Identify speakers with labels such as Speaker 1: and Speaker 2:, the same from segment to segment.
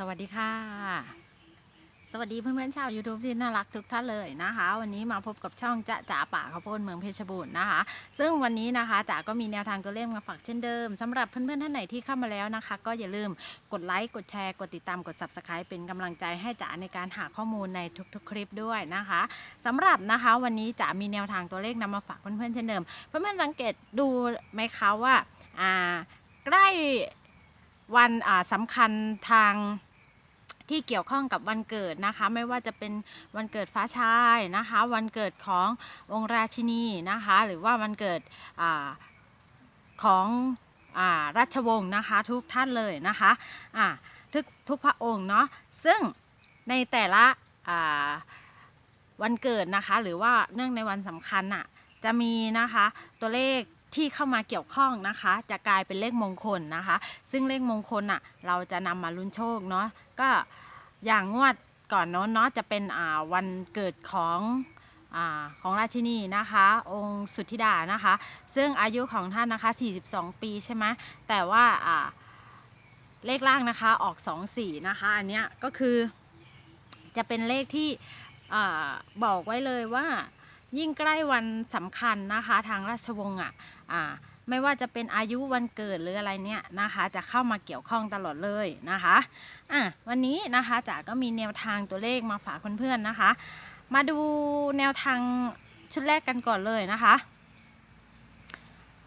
Speaker 1: สวัสดีค่ะ สวัสดีเพื่อนๆชาว YouTube ที่น่ารักทุกท่านเลยนะคะ วันนี้มาพบกับช่องจะจ๋าป่าข้าวโพดเมืองเพชรบูรณ์นะคะ ซึ่งวันนี้นะคะจ๋าก็มีแนวทางตัวเลขมาฝากเช่นเดิมสำหรับเพื่อนๆท่านไหนที่เข้ามาแล้วนะคะ ก็อย่าลืมกดไลค์กดแชร์กดติดตามกด Subscribe เป็นกำลังใจให้จ๋าในการหาข้อมูลในทุกๆ คลิปด้วยนะคะสำหรับนะคะวันนี้จ๋ามีแนวทางตัวเลขนำมาฝากเพื่อนๆเช่นเดิม เพื่อนๆสังเกตดูไหมคะว่าอ่าใกล้วันอ่าสำคัญทาง ที่เกี่ยวข้องกับวันเกิดนะคะ ไม่ว่าจะเป็นวันเกิดฟ้าชายนะคะ วันเกิดขององค์ราชินีนะคะ หรือว่าวันเกิดอของอราชวงศ์นะคะ ทุกท่านเลยนะคะอ่าทุกทุกพระองค์เนาะซึ่งในแต่ละวันเกิดนะคะ หรือว่าเนื่องในวันสำคัญน่ะจะมีนะคะตัวเลข ที่เข้ามาเกี่ยวข้องนะคะ จะกลายเป็นเลขมงคลนะคะ ซึ่งเลขมงคลน่ะเราจะนำมาลุ้นโชคเนาะก็อย่างงวดก่อนโน้นเนาะจะเป็นอ่าวันเกิดของอาของราชินีนะคะ องค์สุทธิดานะคะ ซึ่งอายุของท่านนะคะ 42 ปีใช่ไหมแต่ว่าอ่าเลขล่างนะคะออก 24 นะคะ อันเนี้ยก็คือจะเป็นเลขที่อาบอกไว้เลยว่า ยิ่งใกล้วันสำคัญนะคะ ทางราชวงศ์อะไม่ว่าจะเป็นอายุวันเกิดหรืออะไรเนี่ยนะคะ จะเข้ามาเกี่ยวข้องตลอดเลยนะคะอะวันนี้นะคะจ๋าก็มีแนวทางตัวเลขมาฝากเพื่อนๆนะคะ มาดูแนวทางชุดแรกกันก่อนเลยนะคะ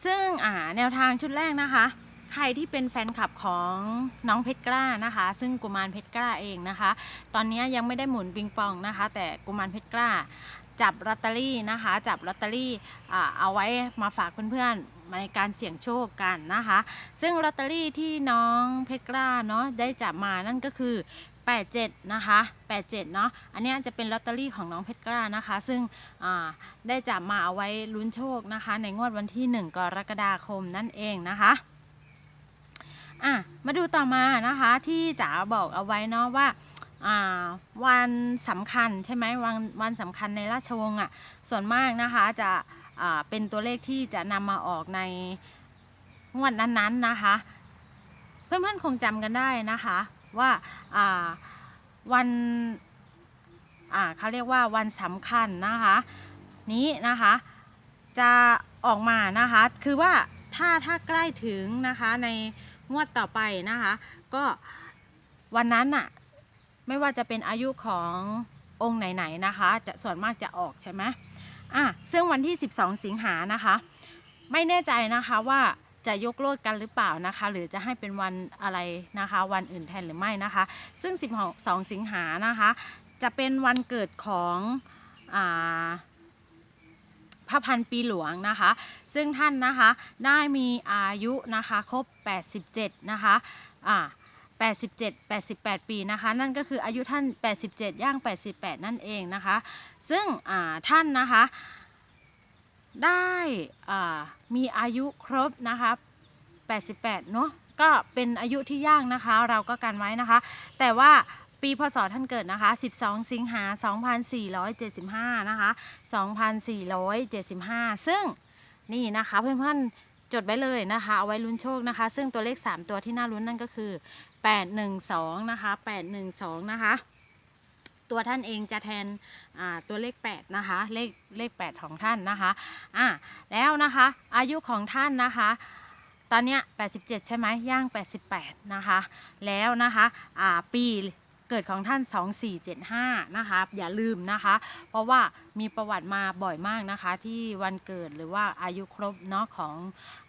Speaker 1: ซึ่งอ่าแนวทางชุดแรกนะคะ ใครที่เป็นแฟนคลับของน้องเพชรกล้านะคะ ซึ่งกุมารเพชรกล้าเองนะคะ ตอนนี้ยังไม่ได้หมุนปิงปองนะคะ แต่กุมารเพชรกล้า จับลอตเตอรี่นะคะ จับลอตเตอรี่เอาไว้มาฝากเพื่อนๆในการเสี่ยงโชคกันนะคะ ซึ่งลอตเตอรี่ที่น้องเพชรกล้าเนาะได้จับมานั่นก็คือ 87 นะคะ 87 เนาะอันนี้จะเป็นลอตเตอรี่ของน้องเพชรกล้านะคะ ซึ่งได้จับมาเอาไว้ลุ้นโชคนะคะ ในงวดวันที่ 1 กรกฎาคมนั่นเองนะคะอะมาดูต่อมานะคะที่จ๋าบอกเอาไว้เนาะว่า วันสำคัญใช่ไหมวันวันสำคัญในราชวงศ์อะส่วนมากนะคะจะเป็นตัวเลขที่จะนำมาออกในงวดนั้นๆนะคะ เพื่อนๆคงจำกันได้นะคะว่าวันเขาเรียกว่าวันสำคัญนะคะนี้นะคะจะออกมานะคะคือว่าถ้าถ้าใกล้ถึงนะคะในงวดต่อไปนะคะ ก็วันนั้นอะ ไม่ว่าจะเป็นอายุขององค์ไหนๆนะคะ จะส่วนมากจะออกใช่ไหมอะซึ่งวันที่ 12 สิงหานะคะ ไม่แน่ใจนะคะว่าจะยกเลิกกันหรือเปล่านะคะ หรือจะให้เป็นวันอะไรนะคะ วันอื่นแทนหรือไม่นะคะ ซึ่ง 12 สิงหานะคะ จะเป็นวันเกิดของอ่าพระพันปีหลวงนะคะ ซึ่งท่านนะคะได้มีอายุนะคะครบ 87 นะคะอ่า 87 88 ปีนะคะ นั่นก็คืออายุท่าน 87 ย่าง 88 นั่นเองนะคะ ซึ่งท่านนะคะได้มีอายุครบนะคะ 88 เนาะก็เป็นอายุที่ย่างนะคะ เราก็กันไว้นะคะ แต่ว่าปีพศท่านเกิดนะคะ 12 สิงหา 2475 นะคะ 2475 ซึ่งนี่นะคะเพื่อนๆจดไว้เลยนะคะ เอาไว้ลุ้นโชคนะคะ ซึ่งตัวเลข 3 ตัวที่น่าลุ้นนั่นก็คือ 812 นะคะ 812 นะคะ ตัวท่านเองจะแทนตัวเลข 8 นะคะ เลขเลข 8 ของท่านนะคะอะแล้วนะคะ อายุของท่านนะคะ ตอนเนี้ย87 ใช่ไหมย่าง 88 นะคะ แล้วนะคะอ่าปีเกิดของท่าน 2475 นะคะ อย่าลืมนะคะ เพราะว่ามีประวัติมาบ่อยมากนะคะ ที่วันเกิดหรือว่าอายุครบเนาะของ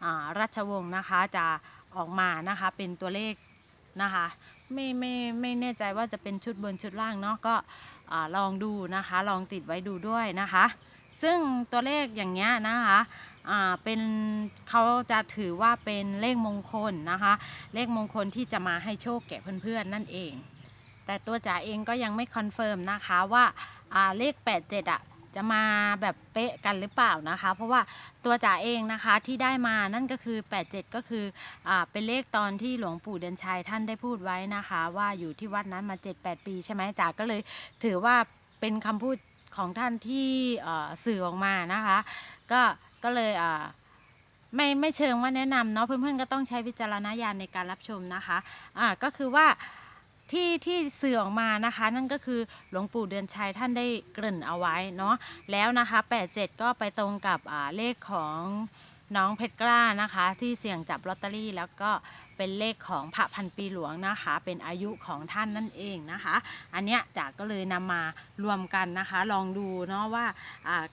Speaker 1: อราชวงศ์นะคะจะออกมานะคะเป็นตัวเลข นะคะ ไม่ไม่ไม่แน่ใจว่าจะเป็นชุดบนชุดล่างเนาะก็อาลองดูนะคะ ลองติดไว้ดูด้วยนะคะ ซึ่งตัวเลขอย่างเงี้ยนะคะเป็นเขาจะถือว่าเป็นเลขมงคลนะคะ เลขมงคลที่จะมาให้โชคแก่เพื่อนๆนั่นเอง แต่ตัวจ๋าเองก็ยังไม่คอนเฟิร์มนะคะว่าอ่าเลข 87อะ จะมาแบบเป๊ะกันหรือเปล่านะคะ เพราะว่าตัวจ๋าเองนะคะที่ได้มานั่นก็คือ 87 ก็คืออเป็นเลขตอนที่หลวงปู่เดือนชัยท่านได้พูดไว้นะคะ ว่าอยู่ที่วัดนั้นมา 7-8 ปีใช่ไหมจ๋าก็เลยถือว่าเป็นคำพูดของท่านที่สื่อออกมานะคะ ก็ก็เลยไม่ไม่เชิงว่าแนะนำเนาะเพื่อนๆก็ต้องใช้วิจารณญาณในการรับชมนะคะอ่าก็คือว่า ที่ที่สื่อออกมานะคะ นั่นก็คือหลวงปู่เดือนชัยท่านได้เกริ่นเอาไว้เนาะแล้วนะคะ 87 ก็ไปตรงกับเลขของน้องเพชรกล้านะคะ ที่เสี่ยงจับลอตเตอรี่ แล้วก็เป็นเลขของพระพันปีหลวงนะคะ เป็นอายุของท่านนั่นเองนะคะ อันเนี้ยจากก็เลยนำมารวมกันนะคะ ลองดูเนาะว่า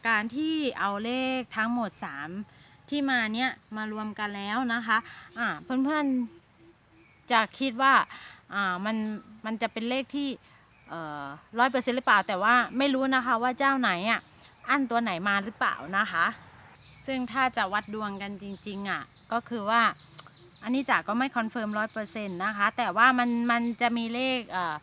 Speaker 1: การที่เอาเลขทั้งหมด 3 ที่มาเนี้ยมารวมกันแล้วนะคะอ่าเพื่อนๆจะคิดว่า อ่ามันมันจะเป็นเลขที่ร้อยเปอร์เซ็นต์หรือเปล่า แต่ว่าไม่รู้นะคะว่าเจ้าไหนอะอั้นตัวไหนมาหรือเปล่านะคะ ซึ่งถ้าจะวัดดวงกันจริง ๆ อะ ก็คือว่าอันนี้จ๋ากก็ไม่คอนเฟิร์มร้อยเปอร์เซ็นต์นะคะ แต่ว่ามันมันจะมีเลขเอ่อ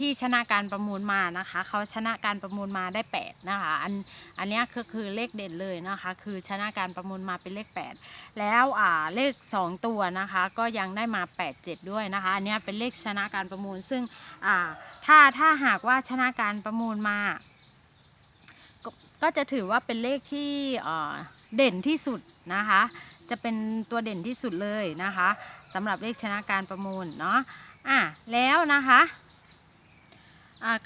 Speaker 1: ที่ชนะการประมูลมานะคะ เขาชนะการประมูลมาได้8นะคะอันอันนี้ยคือคือเลขเด่นเลยนะคะ คือชนะการประมูลมาเป็นเลข 8 แล้วอ่าเลข 2 ตัวนะคะ ก็ยังได้มา 8 7 ด้วยนะคะ อันนี้เป็นเลขชนะการประมูล ซึ่งอ่าถ้าถ้าหากว่าชนะการประมูลมา ก็จะถือว่าเป็นเลขที่เด่นที่สุดนะคะ จะเป็นตัวเด่นที่สุดเลยนะคะสำหรับเลขชนะการประมูลเนาะอะแล้วนะคะ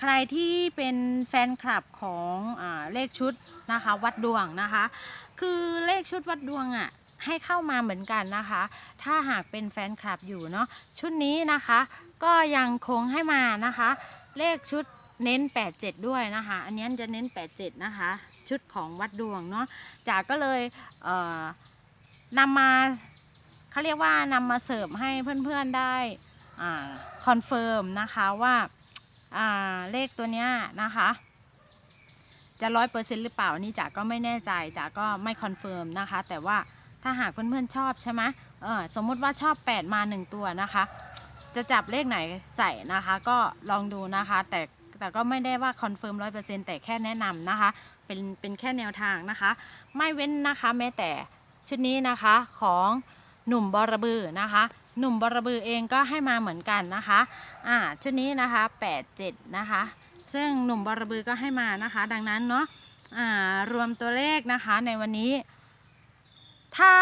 Speaker 1: ใครที่เป็นแฟนคลับของอเลขชุดนะคะวัดดวงนะคะ คือเลขชุดวัดดวงอะให้เข้ามาเหมือนกันนะคะ ถ้าหากเป็นแฟนคลับอยู่เนาะชุดนี้นะคะ ก็ยังคงให้มานะคะ เลขชุดเน้น 87 ด้วยนะคะ อันนี้จะเน้น 87 นะคะ ชุดของวัดดวงเนาะจากก็เลยเอ่อนำมาเขาเรียกว่านำมาเสิร์ฟให้เพื่อนๆได้คอนเฟิร์มนะคะว่า เลขตัวเนี้ยนะคะ จะร้อยเปอร์เซ็นต์หรือเปล่านี่จ๋าก็ไม่แน่ใจจ๋าก็ไม่คอนเฟิร์มนะคะ แต่ว่าถ้าหากเพื่อนๆชอบใช่ไหมเออสมมุติว่าชอบ 8 มา 1 ตัวนะคะ จะจับเลขไหนใส่นะคะ ก็ลองดูนะคะ แต่แต่ก็ไม่ได้ว่าคอนเฟิร์มร้อยเปอร์เซ็นต์แต่แค่แนะนำนะคะ เป็นเป็นแค่แนวทางนะคะ ไม่เว้นนะคะแม้แต่ชุดนี้นะคะของหนุ่มบอระบือนะคะ หนุ่มบรบือเองก็ให้มาเหมือนกันนะคะอ่าชุดนี้นะคะ 87 นะคะ ซึ่งหนุ่มบรบือก็ให้มานะคะ ดังนั้นเนาะอ่ารวมตัวเลขนะคะในวันนี้ ถ้า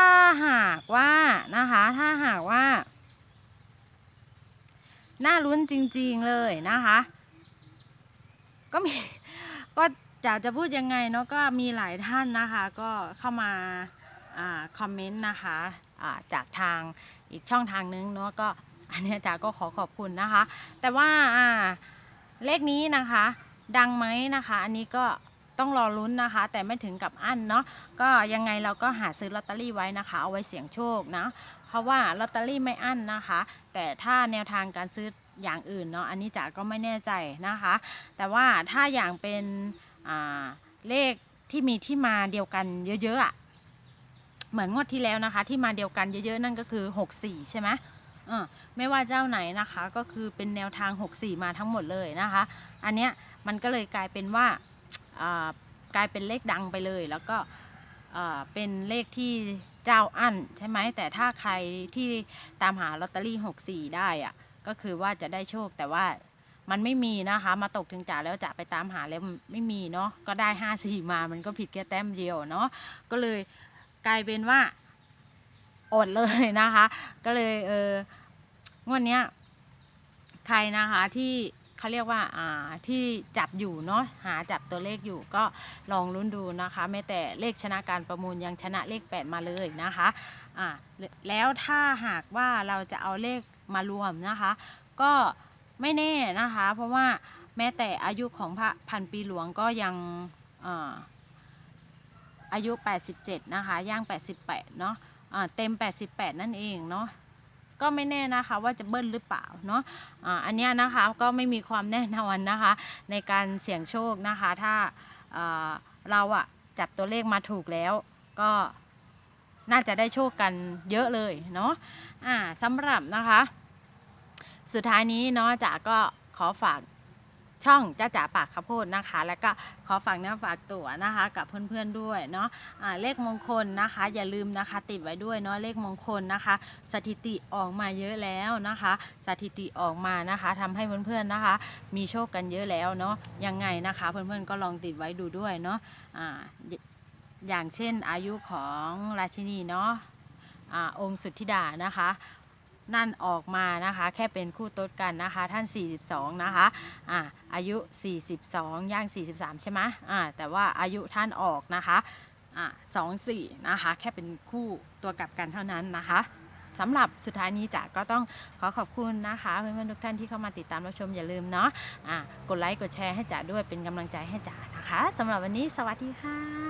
Speaker 1: หากว่านะคะถ้าหากว่าน่าลุ้นจริงๆเลยนะคะ ก็มีก็จะจะพูดยังไงเนาะก็มีหลายท่านนะคะ ก็เข้ามาอาคอมเมนต์นะคะจากทาง อีกช่องทางนึงเนาะก็อันนี้จ๋าก็ขอขอบคุณนะคะ แต่ว่าเลขนี้นะคะ ดังไหมนะคะ อันนี้ก็ต้องรอลุ้นนะคะ แต่ไม่ถึงกับอั้นเนาะก็ยังไงเราก็หาซื้อลอตเตอรี่ไว้นะคะ เอาไว้เสี่ยงโชคนะเพราะว่าลอตเตอรี่ไม่อั้นนะคะ แต่ถ้าแนวทางการซื้ออย่างอื่นเนาะอันนี้จ๋าก็ไม่แน่ใจนะคะ แต่ว่าถ้าอย่างเป็นเลขที่มีที่มาเดียวกันเยอะๆอะ เหมือนงวดที่แล้วนะคะ ที่มาเดียวกันเยอะๆนั่นก็คือ 64 ใช่ไหมไม่ว่าเจ้าไหนนะคะก็คือเป็นแนวทาง 64 มาทั้งหมดเลยนะคะ อันเนี้ยมันก็เลยกลายเป็นว่ากลายเป็นเลขดังไปเลย แล้วก็เป็นเลขที่เจ้าอั้นใช่ไหมแต่ถ้าใครที่ตามหาลอตเตอรี่ 64 ได้อะก็คือว่าจะได้โชคแต่ว่ามันไม่มีนะคะ มาตกถึงจ่าแล้วจะไปตามหาแล้วไม่มีเนาะก็ได้ 5 4 มามันก็ผิดแค่แต้มเดียวเนาะก็เลย กลายเป็นว่าอดเลยนะคะ ก็เลยเอองวดเนี้ยใครนะคะที่เขาเรียกว่าอ่าที่จับอยู่เนาะหาจับตัวเลขอยู่ก็ลองลุ้นดูนะคะแม้แต่เลขชนะการประมูลยังชนะเลข 8 มาเลยนะคะอ่าแล้วถ้าหากว่าเราจะเอาเลขมารวมนะคะ ก็ไม่แน่นะคะ เพราะว่าแม้แต่อายุของพระพันปีหลวงก็ยังอ่า อายุ 87 นะคะ ย่าง 88 เนาะอ่าเต็ม 88 นั่นเองเนาะก็ไม่แน่นะคะว่าจะเบิ้ลหรือเปล่าเนาะอันนี้นะคะก็ไม่มีความแน่นอนนะคะ ในการเสี่ยงโชคนะคะ ถ้าเราอะจับตัวเลขมาถูกแล้วก็น่าจะได้โชคกันเยอะเลยเนาะอ่าสำหรับนะคะ สุดท้ายนี้เนาะจ๋าก็ขอฝาก ช่องจ้าจ๋าปากข้าวโพดนะคะ แล้วก็ขอฝากเนื้อฝากตัวนะคะ กับเพื่อนๆด้วยเนาะอ่าเลขมงคลนะคะ อย่าลืมนะคะ ติดไว้ด้วยเนาะเลขมงคลนะคะ สถิติออกมาเยอะแล้วนะคะ สถิติออกมานะคะทำให้เพื่อนๆนะคะ มีโชคกันเยอะแล้วเนาะยังไงนะคะ เพื่อนๆก็ลองติดไว้ดูด้วยเนาะอ่าอย่างเช่นอายุของราชินีเนาะอ่าองค์สุทธิดานะคะ นั่นออกมานะคะ แค่เป็นคู่ต้นกันนะคะ ท่าน 42 นะคะอ่าอายุ 42 ย่าง 43 ใช่ไหมอ่าแต่ว่าอายุท่านออกนะคะอ่า24นะคะ แค่เป็นคู่ตัวกลับกันเท่านั้นนะคะสำหรับสุดท้ายนี้จ๋าก็ต้องขอขอบคุณนะคะเพื่อนๆทุกท่านที่เข้ามาติดตามรับชมอย่าลืมเนาะอ่ากดไลค์กดแชร์ให้จ๋าด้วยเป็นกำลังใจให้จ๋านะคะสำหรับวันนี้สวัสดีค่ะ